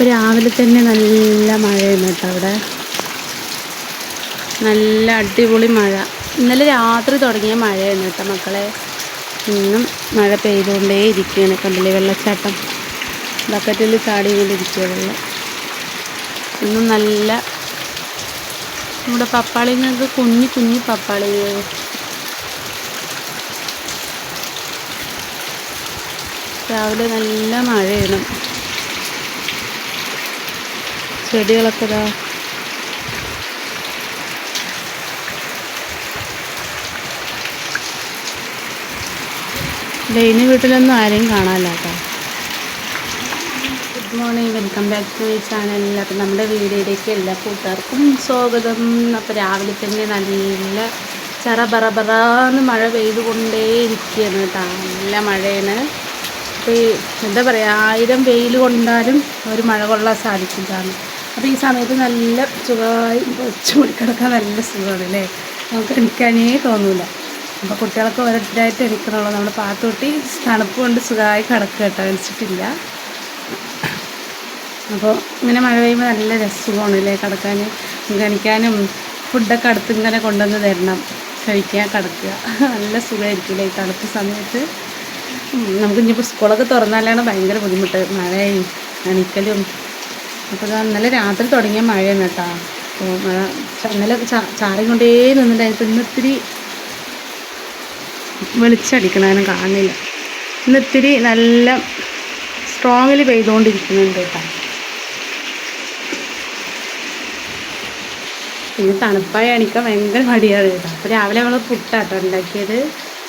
ഇപ്പോൾ രാവിലെ തന്നെ നല്ല മഴയാണ് കേട്ടോ അവിടെ. നല്ല അടിപൊളി മഴ. ഇന്നലെ രാത്രി തുടങ്ങിയ മഴയാണ് കേട്ടോ മക്കളെ. ഇന്നും മഴ പെയ്തുകൊണ്ടേ ഇരിക്കുകയാണ്. കണ്ടില്ലേ വെള്ളച്ചാട്ടം ബക്കറ്റിൽ ചാടിക്കൊണ്ടിരിക്കുക വെള്ളം. ഇന്നും നല്ല നമ്മുടെ പപ്പാളിങ്ങൾക്ക് കുഞ്ഞു കുഞ്ഞു പപ്പാളികൾ രാവിലെ നല്ല മഴയാണ് ചെടികളൊക്കെ ഇതാ. ഡെയിനി വീട്ടിലൊന്നും ആരെയും കാണാനില്ലാട്ടോ. Good morning welcome back to my channel അപ്പം നമ്മുടെ വീഡിയോയിലേക്ക് എല്ലാ കൂട്ടുകാർക്കും സ്വാഗതം. അപ്പോൾ രാവിലെ തന്നെ നല്ല ചറ പറ പറന്ന് മഴ പെയ്തുകൊണ്ടേ ഇരിക്കുകയാണ് കേട്ടോ. നല്ല മഴയാണ്. അപ്പോൾ എന്താ പറയുക ആയിരം വെയിൽ കൊണ്ടാലും ഒരു മഴ കൊള്ളാൻ സാധിക്കുന്നതാണ് അപ്പോൾ ഈ സമയത്ത് നല്ല സുഖമായി ചൂടി കിടക്കാൻ നല്ല സുഖമാണ് അല്ലേ? നമുക്ക് എണിക്കാനേ തോന്നില്ല അപ്പോൾ കുട്ടികളൊക്കെ ഓരോരുത്തരായിട്ട് എണിക്കണുള്ളൂ നമ്മുടെ പാത്തുട്ടി തണുപ്പ് കൊണ്ട് സുഖമായി കിടക്കുക കേട്ടോ വലിച്ചിട്ടില്ല അപ്പോൾ ഇങ്ങനെ മഴ പെയ്യുമ്പോൾ നല്ല രസമാണ് അല്ലേ? കിടക്കാൻ കണിക്കാനും ഫുഡൊക്കെ അടുത്ത് ഇങ്ങനെ കൊണ്ടുവന്ന് തരണം. കഴിക്കാൻ കിടക്കുക. നല്ല സുഖമായിരിക്കില്ലേ ഈ തണുപ്പ് സമയത്ത്. നമുക്ക് ഇനിയിപ്പോൾ സ്കൂളൊക്കെ തുറന്നാലാണ് ഭയങ്കര ബുദ്ധിമുട്ട്. മഴയും എണിക്കലും അപ്പോൾ ഇന്നലെ രാത്രി തുടങ്ങിയ മഴയാണ് കേട്ടോ. മഴ ഇന്നലെ ചാ ചാറി കൊണ്ടേ നിന്നിട്ടുണ്ടായിരുന്നു ഇന്ന് ഇത്തിരി വെളിച്ചടിക്കണതിനും കാണുന്നില്ല. ഇന്ന് ഇത്തിരി നല്ല സ്ട്രോങ്ങിൽ പെയ്തുകൊണ്ടിരിക്കുന്നുണ്ട് കേട്ടോ. പിന്നെ തണുപ്പായ എണിക്കാൻ ഭയങ്കര മടിയാണ് കേട്ടോ. അപ്പോൾ രാവിലെ നമ്മൾ പുട്ടാട്ടോ ഉണ്ടാക്കിയത്.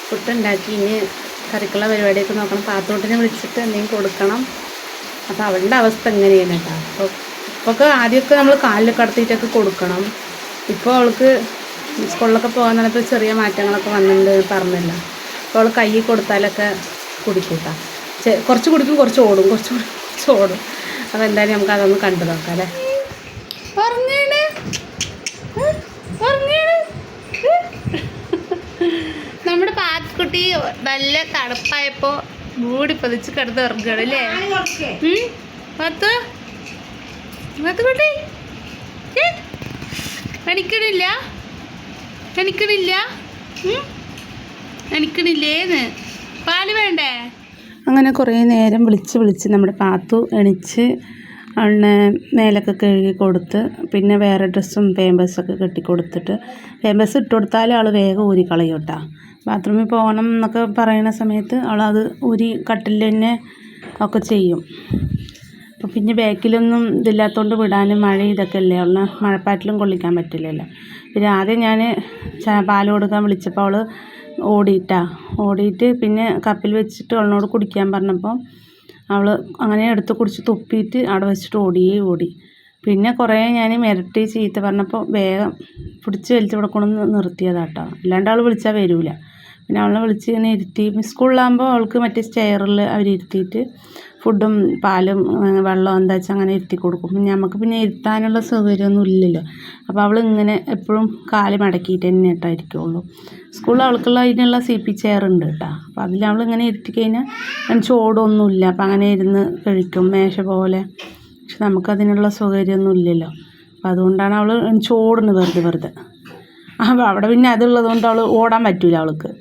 പുട്ടുണ്ടാക്കി ഇനി കറിക്കുള്ള പരിപാടിയൊക്കെ നോക്കണം. പാത്തോട്ടിനെ വിളിച്ചിട്ട് എന്തെങ്കിലും കൊടുക്കണം. അപ്പോൾ അവളുടെ അവസ്ഥ എങ്ങനെയാണ് കേട്ടോ അപ്പോൾ ഇപ്പോൾ ആദ്യമൊക്കെ നമ്മൾ കാലിൽ കടത്തിയിട്ടൊക്കെ കൊടുക്കണം. ഇപ്പോൾ അവൾക്ക് സ്കൂളിലൊക്കെ പോകാൻ നേരത്തെ ചെറിയ മാറ്റങ്ങളൊക്കെ വന്നിട്ടുണ്ട് പറഞ്ഞില്ല. അപ്പോൾ അവൾ കൈ കൊടുത്താലൊക്കെ കുടിക്കൂട്ടാ കേട്ടോ കുറച്ച് കുടിക്കും കുറച്ച് ഓടും കുറച്ച് കുറച്ച് ഓടും. അപ്പോൾ എന്തായാലും നമുക്ക് അതൊന്ന് കണ്ടു നോക്കാം അല്ലേ? നമ്മുടെ പാത്തുക്കുട്ടി നല്ല തണുപ്പായപ്പോൾ മൂടി പതിച്ച് കിടന്ന് ഇറങ്ങുകയാണ് അല്ലേ? പത്ത് പാത്തു? എണിക്കണില്ല? എണിക്കണില്ല? ഉം? എണിക്കണില്ലേന്ന്. പാൽ വേണ്ടേ? അങ്ങനെ കുറേ നേരം വിളിച്ച് വിളിച്ച് നമ്മുടെ പാത്തു എണിച്ച് അവളിനെ മേലൊക്കെ കഴുകി കൊടുത്ത് പിന്നെ വേറെ ഡ്രസ്സും പേമ്പേഴ്സൊക്കെ കെട്ടി കൊടുത്തിട്ട് പേമ്പേഴ്സ് ഇട്ട് കൊടുത്താലും അവൾ വേഗം ഊരി കളയൂട്ടാ കേട്ടോ. ബാത്റൂമിൽ പോകണം എന്നൊക്കെ പറയുന്ന സമയത്ത് അവളത് ഊരി കട്ടിൽ തന്നെ ഒക്കെ ചെയ്യും. അപ്പോൾ പിന്നെ ബാക്കിലൊന്നും ഇതില്ലാത്തതുകൊണ്ട് വിടാനും മഴ ഇതൊക്കെ അല്ലേ അവളെ മഴപ്പാറ്റിലും കൊള്ളിക്കാൻ പറ്റില്ലല്ലോ. പിന്നെ ആദ്യം ഞാൻ പാൽ കൊടുക്കാൻ വിളിച്ചപ്പോൾ അവൾ ഓടിയിട്ടാ ഓടിയിട്ട് പിന്നെ കപ്പിൽ വെച്ചിട്ട് അവളിനോട് കുടിക്കാൻ പറഞ്ഞപ്പോൾ അവൾ അങ്ങനെ എടുത്ത് കുടിച്ച് തുപ്പിയിട്ട് അവിടെ വെച്ചിട്ട് ഓടിയേ ഓടി. പിന്നെ കുറേ ഞാൻ മിരട്ടി ചീത്ത പറഞ്ഞപ്പോൾ വേഗം പിടിച്ച് വലിച്ച് കൊടുക്കണമെന്ന് നിർത്തിയതാട്ടോ. അല്ലാണ്ട് അവൾ വിളിച്ചാൽ വരില്ല പിന്നെ അവളെ വിളിച്ച് ഇങ്ങനെ ഇരുത്തി. സ്കൂളിലാകുമ്പോൾ അവൾക്ക് മറ്റേ സ്റ്റെയറിൽ അവരിരുത്തിയിട്ട് ഫുഡും പാലും വെള്ളം എന്താ വെച്ചാൽ അങ്ങനെ ഇരുത്തി കൊടുക്കും. പിന്നെ നമുക്ക് പിന്നെ ഇരുത്താനുള്ള സൗകര്യമൊന്നും ഇല്ലല്ലോ. അപ്പോൾ അവൾ ഇങ്ങനെ എപ്പോഴും കാൽ മടക്കിയിട്ട് തന്നെ കേട്ടോ ഇരിക്കുകയുള്ളൂ സ്കൂളിൽ അവൾക്കുള്ള അതിനുള്ള സി പി ചെയർ ഉണ്ട് കേട്ടോ. അപ്പോൾ അതിൽ അവൾ ഇങ്ങനെ ഇരുത്തി കഴിഞ്ഞാൽ ചോടൊന്നുമില്ല. അപ്പോൾ അങ്ങനെ ഇരുന്ന് കഴിക്കും മേശ പോലെ. പക്ഷെ നമുക്കതിനുള്ള സൗകര്യമൊന്നും ഇല്ലല്ലോ. അപ്പോൾ അതുകൊണ്ടാണ് അവൾ ചോടുന്നത് വെറുതെ വെറുതെ. അപ്പോൾ അവിടെ പിന്നെ അതുള്ളതുകൊണ്ട് അവൾ ഓടാൻ പറ്റില്ല അവൾക്ക്.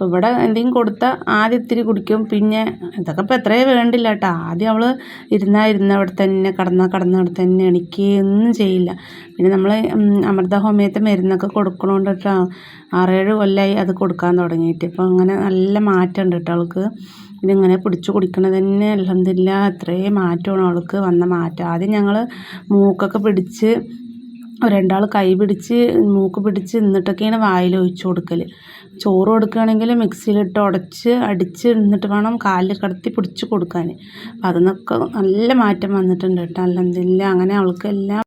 അപ്പോൾ ഇവിടെ എന്തെങ്കിലും കൊടുത്താൽ ആദ്യം ഇത്തിരി കുടിക്കും. പിന്നെ ഇതൊക്കെ ഇപ്പോൾ എത്രയേ വേണ്ടില്ല കേട്ടോ ആദ്യം അവൾ ഇരുന്നാൽ ഇരുന്ന അവിടെ തന്നെ കടന്നാൽ കടന്ന അവിടെ തന്നെ എണിക്കുകയൊന്നും ചെയ്യില്ല. പിന്നെ നമ്മൾ അമൃത ഹോമിയത്തെ മരുന്നൊക്കെ കൊടുക്കണോണ്ട് കേട്ടോ ആറേഴ് കൊല്ലമായി അത് കൊടുക്കാൻ തുടങ്ങിയിട്ട്. ഇപ്പോൾ അങ്ങനെ നല്ല മാറ്റമുണ്ട് കേട്ടോ അവൾക്ക്. ഇതിങ്ങനെ പിടിച്ച് കുടിക്കണത് തന്നെ അലഹമില്ല അത്രയും മാറ്റമാണ് അവൾക്ക് വന്ന മാറ്റം. ആദ്യം ഞങ്ങൾ മൂക്കൊക്കെ പിടിച്ച് രണ്ടാൾ കൈ പിടിച്ച് മൂക്ക് പിടിച്ച് നിന്നിട്ടൊക്കെയാണ് വായിൽ ഒഴിച്ചു കൊടുക്കൽ ചോറ് കൊടുക്കുകയാണെങ്കിൽ മിക്സിയിലിട്ട് ഉടച്ച് അടിച്ച് നിന്നിട്ട് വേണം കാലിൽ കടത്തി പിടിച്ച് കൊടുക്കാൻ അപ്പം അതിനൊക്കെ നല്ല മാറ്റം വന്നിട്ടുണ്ട് കേട്ടോ. അല്ലെന്നില്ല അങ്ങനെ അവൾക്ക് എല്ലാം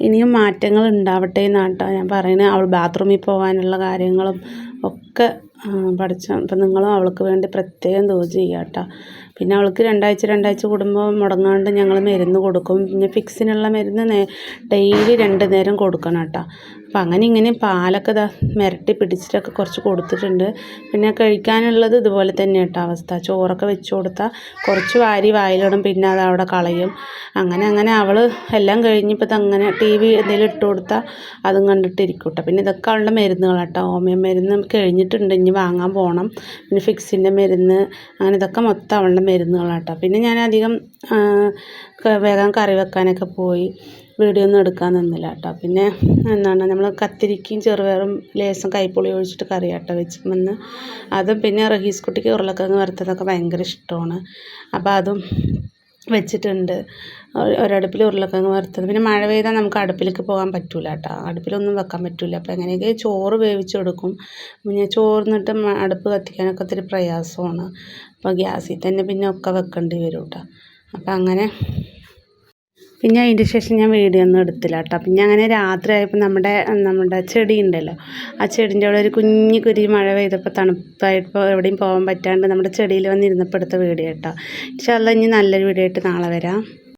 ഇനിയും മാറ്റങ്ങൾ ഉണ്ടാവട്ടെ എന്നാട്ടോ ഞാൻ പറയുന്നത് അവൾ ബാത്റൂമിൽ പോകാനുള്ള കാര്യങ്ങളും ഒക്കെ പഠിച്ച അപ്പം നിങ്ങളും അവൾക്ക് വേണ്ടി പ്രത്യേകം ദോ ചെയ്യുക കേട്ടോ പിന്നെ അവൾക്ക് രണ്ടാഴ്ച രണ്ടാഴ്ച കൂടുമ്പോൾ മുടങ്ങാണ്ട് ഞങ്ങൾ മരുന്ന് കൊടുക്കും. പിന്നെ ഫിക്സിനുള്ള മരുന്ന് ഡെയിലി രണ്ട് നേരം കൊടുക്കണം കേട്ടോ. അപ്പം അങ്ങനെ ഇങ്ങനെ പാലൊക്കെ ഇതാ മിരട്ടി പിടിച്ചിട്ടൊക്കെ കുറച്ച് കൊടുത്തിട്ടുണ്ട്. പിന്നെ കഴിക്കാനുള്ളത് ഇതുപോലെ തന്നെ കേട്ടോ അവസ്ഥ. ചോറൊക്കെ വെച്ച് കൊടുത്താൽ കുറച്ച് വാരി വായിലിടും പിന്നെ അത് അവിടെ കളയും. അങ്ങനെ അങ്ങനെ അവൾ എല്ലാം കഴിഞ്ഞപ്പോൾ അങ്ങനെ ടി വി എന്തെങ്കിലും ഇട്ട് കൊടുത്താൽ അതും കണ്ടിട്ടിരിക്കും കേട്ടോ. പിന്നെ ഇതൊക്കെ അവളുടെ മരുന്നുകളാട്ടോ ഹോമിയോ മരുന്ന് കഴിഞ്ഞിട്ടുണ്ട്. ഇനി വാങ്ങാൻ പോകണം പിന്നെ ഫിക്സിന്റെ മരുന്ന് അങ്ങനെ ഇതൊക്കെ മൊത്തം അവളുടെ മരുന്നുകളാട്ടോ പിന്നെ ഞാൻ അധികം വേഗം കറി വെക്കാനൊക്കെ പോയി. വീഡിയോ ഒന്നും എടുക്കാൻ നിന്നില്ല കേട്ടോ. പിന്നെ എന്താണ് നമ്മൾ കത്തിരിക്കയും ചെറുപയറും ലേശം കൈപ്പുളി ഒഴിച്ചിട്ട് കറി കേട്ടോ വെച്ചിട്ടുമെന്ന് അതും പിന്നെ റഹീസ് കുട്ടിക്ക് ഉരുളക്കിഴങ്ങ് വറുത്തതൊക്കെ ഭയങ്കര ഇഷ്ടമാണ്. അപ്പോൾ അതും വെച്ചിട്ടുണ്ട്. ഒരടുപ്പിൽ ഉരുളക്കിഴങ്ങ് വറുത്തത്. പിന്നെ മഴ പെയ്താൽ നമുക്ക് അടുപ്പിലേക്ക് പോകാൻ പറ്റില്ല കേട്ടോ. അടുപ്പിലൊന്നും വെക്കാൻ പറ്റില്ല അപ്പോൾ എങ്ങനെയൊക്കെ ചോറ് വേവിച്ചെടുക്കും പിന്നെ ചോറിന്നിട്ട് അടുപ്പ് കത്തിക്കാനൊക്കെ ഒത്തിരി പ്രയാസമാണ്. അപ്പോൾ ഗ്യാസിൽ തന്നെ പിന്നെ ഒക്കെ വെക്കേണ്ടി വരും കേട്ടോ. അപ്പം അങ്ങനെ പിന്നെ അതിന്റെ ശേഷം ഞാൻ വീഡിയോ ഒന്നും എടുത്തില്ല കേട്ടോ. പിന്നെ അങ്ങനെ രാത്രി ആയപ്പോൾ നമ്മുടെ നമ്മുടെ ചെടി ഉണ്ടല്ലോ. ആ ചെടീന്റെ അവിടെ ഒരു കുഞ്ഞു കുരി മഴ പെയ്തപ്പോൾ തണുപ്പായപ്പോൾ എവിടെയും പോകാൻ പറ്റാണ്ട് നമ്മുടെ ചെടിയിൽ വന്നിരുന്നപ്പോൾ എടുത്ത വീഡിയോ കേട്ടോ. ഇൻഷാല്ല ഇനി നല്ലൊരു വീഡിയോ ആയിട്ട് നാളെ വരാം.